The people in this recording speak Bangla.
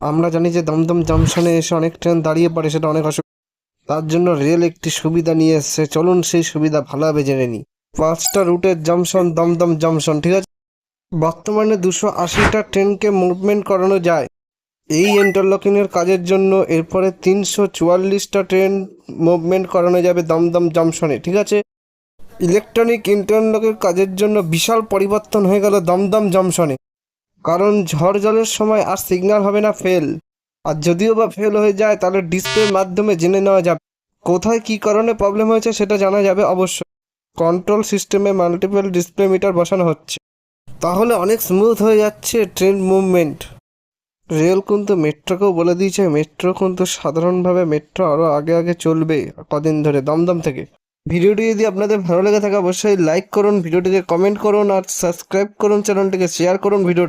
আমরা জানি যে দমদম জংশনে এসে অনেক ট্রেন দাঁড়িয়ে পড়ে, সেটা অনেক অসুবিধা। তার জন্য রেল একটি সুবিধা নিয়ে এসছে। চলুন সেই সুবিধা ভালোভাবে জেনে নিই। পাঁচটা রুটের জংশন দমদম জংশন ঠিক আছে? বর্তমানে দুশো আশিটা ট্রেনকে মুভমেন্ট করানো যায়। এই ইন্টারলকিংয়ের কাজের জন্য এরপরে তিনশো চুয়াল্লিশটা ট্রেন মুভমেন্ট করানো যাবে দমদম জংশনে ঠিক আছে? ইলেকট্রনিক ইন্টারলকের কাজের জন্য বিশাল পরিবর্তন হয়ে গেল দমদম জংশনে কারণ ঝড় জলের সময় আর সিগন্যাল হবে না ফেল আর যদিও বা ফেল হয়ে যায়, তাহলে ডিসপ্লের মাধ্যমে জেনে নেওয়া যাবে। কোথায় কী কারণে প্রবলেম হয়েছে সেটা জানা যাবে অবশ্যই কন্ট্রোল সিস্টেমে মাল্টিপল ডিসপ্লে মিটার বসানো হচ্ছে। তাহলে অনেক স্মুথ হয়ে যাচ্ছে ট্রেন মুভমেন্ট রেল কিন্তু মেট্রোকেও বলে দিয়েছে। মেট্রো কিন্তু সাধারণভাবে মেট্রো আরও আগে আগে চলবে কদিন ধরে, দমদম থেকে। ভিডিওটি যদি আপনাদের ভালো লেগে থাকে, অবশ্যই লাইক করুন, ভিডিওটিকে কমেন্ট করুন, আর সাবস্ক্রাইব করুন চ্যানেলটিকে শেয়ার করুন ভিডিও